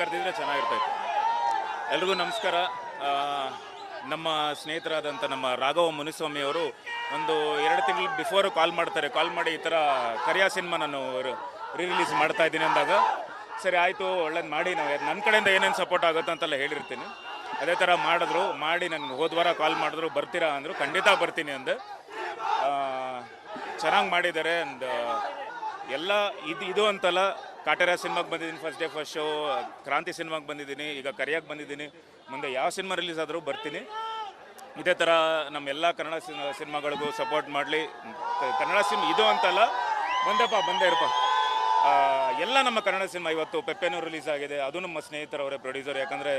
ಕರೆದಿದ್ರೆ ಚೆನ್ನಾಗಿರ್ತೈತೆ. ಎಲ್ರಿಗೂ ನಮಸ್ಕಾರ. ನಮ್ಮ ಸ್ನೇಹಿತರಾದಂಥ ನಮ್ಮ ರಾಘವ ಮುನಿಸ್ವಾಮಿ ಅವರು ಒಂದು ಎರಡು ತಿಂಗಳು ಬಿಫೋರ್ ಕಾಲ್ ಮಾಡ್ತಾರೆ. ಕಾಲ್ ಮಾಡಿ ಈ ಥರ ಕರಿಯಾ ಸಿನಿಮಾ ನಾನು ರೀ ರಿಲೀಸ್ ಮಾಡ್ತಾ ಇದ್ದೀನಿ ಅಂದಾಗ, ಸರಿ ಆಯಿತು, ಒಳ್ಳೇದು ಮಾಡಿ, ನಾವು ನನ್ನ ಕಡೆಯಿಂದ ಏನೇನು ಸಪೋರ್ಟ್ ಆಗುತ್ತೆ ಅಂತೆಲ್ಲ ಹೇಳಿರ್ತೀನಿ. ಅದೇ ಥರ ಮಾಡಿದ್ರು, ಮಾಡಿ ನನಗೆ ಹೋದ ವಾರ ಕಾಲ್ ಮಾಡಿದ್ರು, ಬರ್ತೀರಾ ಅಂದರು, ಖಂಡಿತ ಬರ್ತೀನಿ ಅಂದೆ. ಚೆನ್ನಾಗಿ ಮಾಡಿದ್ದಾರೆ ಅಂಡ್, ಎಲ್ಲ, ಇದು ಇದು ಅಂತಲ್ಲ ಕಾಟೇರ ಸಿನಿಮಾಗೆ ಬಂದಿದ್ದೀನಿ ಫಸ್ಟ್ ಡೇ ಫಸ್ಟ್ ಶೋ ಕ್ರಾಂತಿ ಸಿನಿಮಾಗೆ ಬಂದಿದ್ದೀನಿ, ಈಗ ಕರಿಯಾಗಿ ಬಂದಿದ್ದೀನಿ. ಮುಂದೆ ಯಾವ ಸಿನಿಮಾ ರಿಲೀಸ್ ಆದರೂ ಬರ್ತೀನಿ. ಇದೇ ಥರ ನಮ್ಮೆಲ್ಲ ಕನ್ನಡ ಸಿನ್- ಸಿನಿಮಾಗಳಿಗೂ ಸಪೋರ್ಟ್ ಮಾಡಲಿ. ಕನ್ನಡ ಸಿನಿಮಾ ಇದು ಅಂತಲ್ಲ, ಬಂದಪ್ಪ, ಬಂದೇ ಇರಪ್ಪ. ಎಲ್ಲ ನಮ್ಮ ಕನ್ನಡ ಸಿನಿಮಾ ಇವತ್ತು ಪೆಪ್ಪೆನೂ ರಿಲೀಸ್ ಆಗಿದೆ. ಅದು ನಮ್ಮ ಸ್ನೇಹಿತರವರೇ ಪ್ರೊಡ್ಯೂಸರ್ ಯಾಕಂದರೆ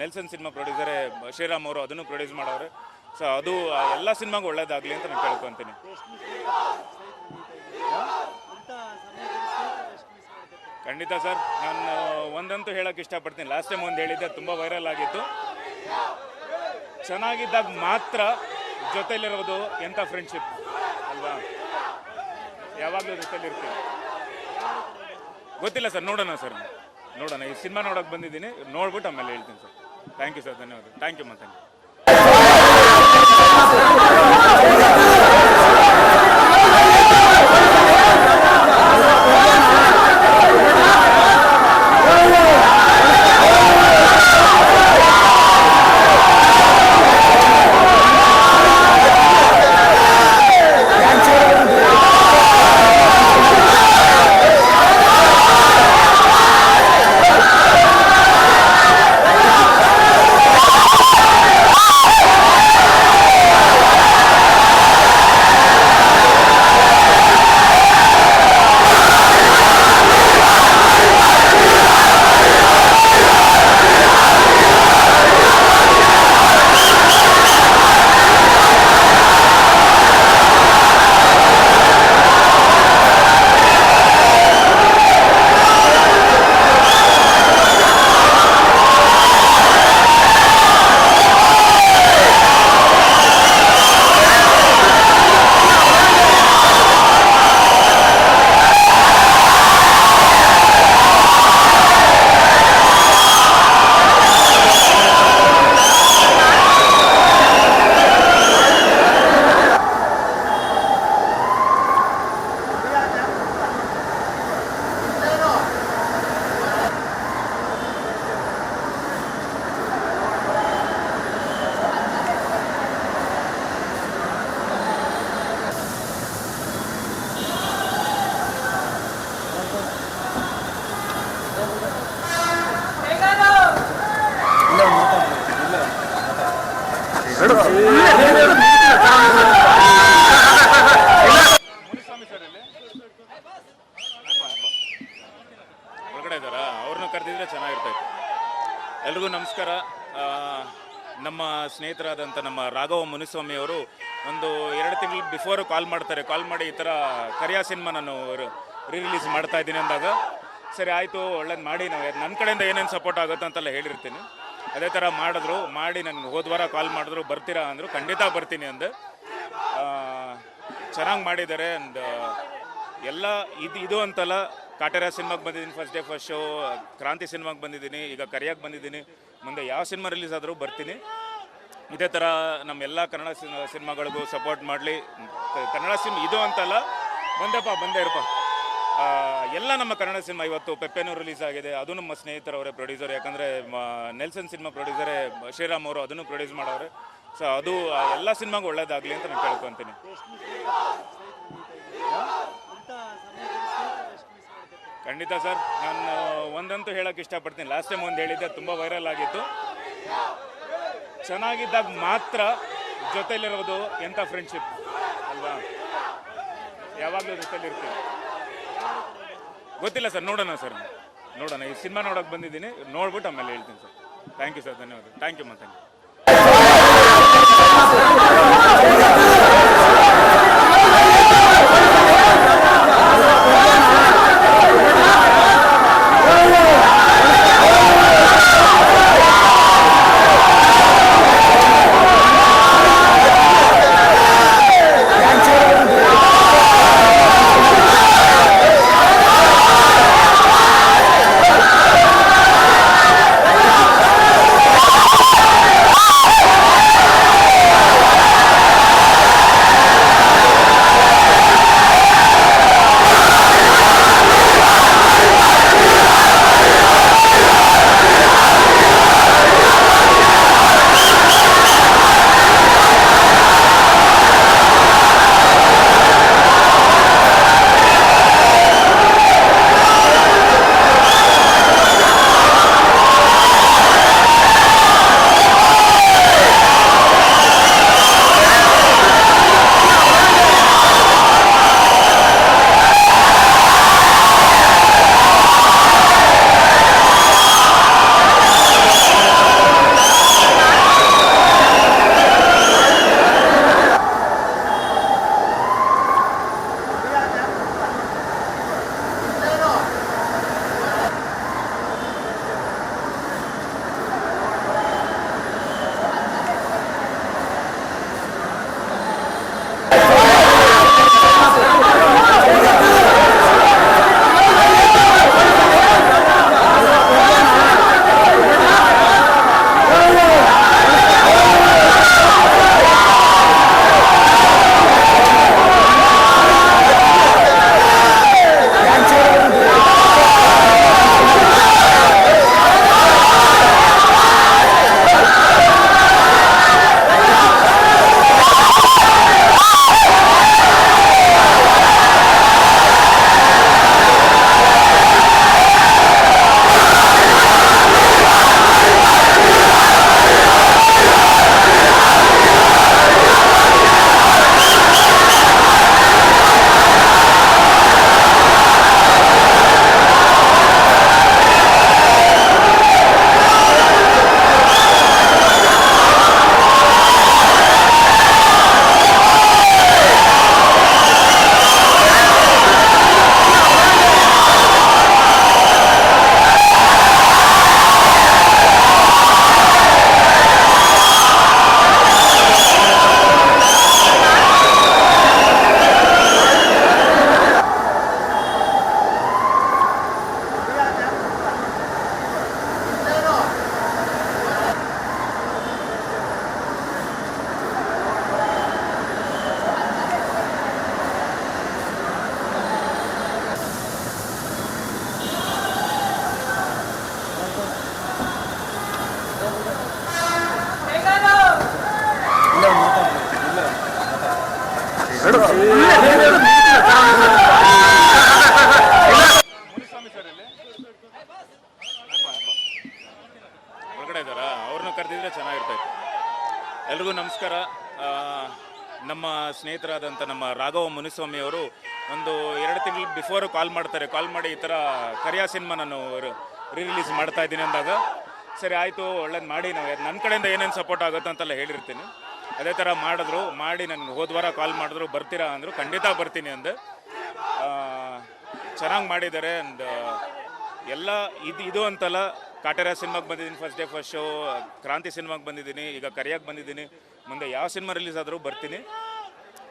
ನೆಲ್ಸನ್ ಸಿನಿಮಾ ಪ್ರೊಡ್ಯೂಸರೇ ಶ್ರೀರಾಮ್ ಅವರು ಅದನ್ನು ಪ್ರೊಡ್ಯೂಸ್ ಮಾಡೋರು ಸೊ ಅದು ಎಲ್ಲ ಸಿನಿಮಾಗೂ ಒಳ್ಳೇದಾಗಲಿ ಅಂತ ನಾನು ಕೇಳ್ಕೊತೀನಿ. ಖಂಡಿತ ಸರ್. ನಾನು ಒಂದಂತೂ ಹೇಳೋಕ್ಕೆ ಇಷ್ಟಪಡ್ತೀನಿ. ಲಾಸ್ಟ್ ಟೈಮ್ ಒಂದು ಹೇಳಿದ್ದೆ, ತುಂಬ ವೈರಲ್ ಆಗಿತ್ತು. ಚೆನ್ನಾಗಿದ್ದಾಗ ಮಾತ್ರ ಜೊತೆಯಲ್ಲಿರೋದು ಎಂಥ ಫ್ರೆಂಡ್ಶಿಪ್ ಅಲ್ವಾ? ಯಾವಾಗಲೂ ಜೊತೆಲಿರ್ತೀವಿ. ಗೊತ್ತಿಲ್ಲ ಸರ್, ನೋಡೋಣ ಸರ್. ನೋಡೋಣ. ಈ ಸಿನಿಮಾ ನೋಡೋಕೆ ಬಂದಿದ್ದೀನಿ. ನೋಡ್ಬಿಟ್ಟು ಆಮೇಲೆ ಹೇಳ್ತೀನಿ ಸರ್. ಥ್ಯಾಂಕ್ ಯು ಸರ್, ಧನ್ಯವಾದ. ಥ್ಯಾಂಕ್ ಯು ಮತ್ತೆ ಒಳಗಡೆ ಇದ್ದಾರಾ? ಅವ್ರನ್ನೂ ಕರೆದಿದ್ರೆ ಚೆನ್ನಾಗಿರ್ತಾಯಿತ್ತು ಎಲ್ರಿಗೂ ನಮಸ್ಕಾರ. ನಮ್ಮ ಸ್ನೇಹಿತರಾದಂಥ ನಮ್ಮ ರಾಘವ ಮುನಿಸ್ವಾಮಿ ಅವರು ಒಂದು ಎರಡು ತಿಂಗಳು ಬಿಫೋರ್ ಕಾಲ್ ಮಾಡ್ತಾರೆ. ಕಾಲ್ ಮಾಡಿ ಈ ಥರ ಕರಿಯಾ ಸಿನಿಮಾ ನಾನು ರೀ ರಿಲೀಸ್ ಮಾಡ್ತಾ ಇದ್ದೀನಿ ಅಂದಾಗ, ಸರಿ, ಆಯಿತು, ಒಳ್ಳೇದು ಮಾಡಿ. ನಾವು ನನ್ನ ಕಡೆಯಿಂದ ಏನೇನು ಸಪೋರ್ಟ್ ಆಗುತ್ತೆ ಅಂತೆಲ್ಲ ಹೇಳಿರ್ತೀನಿ. ಅದೇ ಥರ ಮಾಡಿದ್ರು, ಮಾಡಿ ನನಗೆ ಹೋದ ವಾರ ಕಾಲ್ ಮಾಡಿದ್ರು, ಬರ್ತೀರಾ ಅಂದರು, ಖಂಡಿತ ಬರ್ತೀನಿ ಅಂದೆ. ಚೆನ್ನಾಗಿ ಮಾಡಿದ್ದಾರೆ ಅಂಡ್ ಎಲ್ಲ ಇದು ಇದು ಅಂತಲ್ಲ ಕಾಟೇರ ಸಿನಿಮಾಗೆ ಬಂದಿದ್ದೀನಿ ಫಸ್ಟ್ ಡೇ ಫಸ್ಟ್ ಶೋ ಕ್ರಾಂತಿ ಸಿನಿಮಾಗೆ ಬಂದಿದ್ದೀನಿ, ಈಗ ಕರಿಯಾಗಿ ಬಂದಿದ್ದೀನಿ, ಮುಂದೆ ಯಾವ ಸಿನಿಮಾ ರಿಲೀಸ್ ಆದರೂ ಬರ್ತೀನಿ. ಇದೇ ಥರ ನಮ್ಮ ಎಲ್ಲ ಕನ್ನಡ ಸಿನ್- ಸಿನಿಮಾಗಳಿಗೂ ಸಪೋರ್ಟ್ ಮಾಡಲಿ. ಕನ್ನಡ ಸಿನಿಮಾ ಇದು ಅಂತಲ್ಲ, ಬಂದೆಪ್ಪ, ಬಂದೇ ಇರಪ್ಪ. ಎಲ್ಲ ನಮ್ಮ ಕನ್ನಡ ಸಿನಿಮಾ ಇವತ್ತು ಪೆಪ್ಪೆನೂ ರಿಲೀಸ್ ಆಗಿದೆ. ಅದು ನಮ್ಮ ಸ್ನೇಹಿತರವರೇ ಪ್ರೊಡ್ಯೂಸರ್ ಯಾಕಂದರೆ ನೆಲ್ಸನ್ ಸಿನಿಮಾ ಪ್ರೊಡ್ಯೂಸರೇ ಶ್ರೀರಾಮ್ ಅವರು ಅದನ್ನು ಪ್ರೊಡ್ಯೂಸ್ ಮಾಡೋರು ಸೊ ಅದು ಎಲ್ಲ ಸಿನಿಮಾಗೂ ಒಳ್ಳೇದಾಗಲಿ ಅಂತ ನಾನು ಕೇಳ್ಕೊತೀನಿ. ಖಂಡಿತ ಸರ್. ನಾನು ಒಂದಂತೂ ಹೇಳೋಕ್ಕೆ ಇಷ್ಟಪಡ್ತೀನಿ. ಲಾಸ್ಟ್ ಟೈಮ್ ಒಂದು ಹೇಳಿದ್ದೆ, ತುಂಬ ವೈರಲ್ ಆಗಿತ್ತು. ಚೆನ್ನಾಗಿದ್ದಾಗ ಮಾತ್ರ ಜೊತೆಯಲ್ಲಿರೋದು ಎಂಥ ಫ್ರೆಂಡ್ಶಿಪ್ ಅಲ್ವಾ? ಯಾವಾಗಲೂ ಜೊತೆಲಿರ್ತೀವಿ. ಗೊತ್ತಿಲ್ಲ ಸರ್, ನೋಡೋಣ ಸರ್. ನೋಡೋಣ, ಈ ಸಿನಿಮಾ ನೋಡೋಕೆ ಬಂದಿದ್ದೀನಿ, ನೋಡ್ಬಿಟ್ಟು ಆಮೇಲೆ ಹೇಳ್ತೀನಿ ಸರ್. ಥ್ಯಾಂಕ್ ಯು ಸರ್, ಧನ್ಯವಾದ. ಥ್ಯಾಂಕ್ ಯು ಥ್ಯಾಂಕ್ ಸರ್ ಒಳಗಡೆ ಇದ್ದಾರಾ? ಅವ್ರನ್ನ ಕರೆದಿದ್ರೆ ಚೆನ್ನಾಗಿರ್ತೈತೆ ಎಲ್ರಿಗೂ ನಮಸ್ಕಾರ. ನಮ್ಮ ಸ್ನೇಹಿತರಾದಂಥ ನಮ್ಮ ರಾಘವ ಮುನಿಸ್ವಾಮಿ ಅವರು ಒಂದು ಎರಡು ತಿಂಗಳು ಬಿಫೋರ್ ಕಾಲ್ ಮಾಡ್ತಾರೆ. ಕಾಲ್ ಮಾಡಿ ಈ ಥರ ಕರಿಯಾ ಸಿನಿಮಾ ನಾನು ರೀ ರಿಲೀಸ್ ಮಾಡ್ತಾ ಇದ್ದೀನಿ ಅಂದಾಗ, ಸರಿ, ಆಯಿತು, ಒಳ್ಳೇದು ಮಾಡಿ, ನಾವು ನನ್ನ ಕಡೆಯಿಂದ ಏನೇನು ಸಪೋರ್ಟ್ ಆಗುತ್ತೆ ಅಂತೆಲ್ಲ ಹೇಳಿರ್ತೀನಿ. ಅದೇ ಥರ ಮಾಡಿದ್ರು, ಮಾಡಿ ನನಗೆ ಹೋದ್ವಾರ ಕಾಲ್ ಮಾಡಿದ್ರು, ಬರ್ತೀರಾ ಅಂದರು, ಖಂಡಿತ ಬರ್ತೀನಿ ಅಂದೆ. ಚೆನ್ನಾಗಿ ಮಾಡಿದ್ದಾರೆ ಆ್ಯಂಡ್ ಎಲ್ಲ ಇದು ಇದು ಅಂತಲ್ಲ, ಕಾಟೇರ ಸಿನಿಮಾಗೆ ಬಂದಿದ್ದೀನಿ ಫಸ್ಟ್ ಡೇ ಫಸ್ಟ್ ಶೋ ಕ್ರಾಂತಿ ಸಿನಿಮಾಗೆ ಬಂದಿದ್ದೀನಿ, ಈಗ ಕರಿಯಾಗಿ ಬಂದಿದ್ದೀನಿ, ಮುಂದೆ ಯಾವ ಸಿನಿಮಾ ರಿಲೀಸ್ ಆದರೂ ಬರ್ತೀನಿ.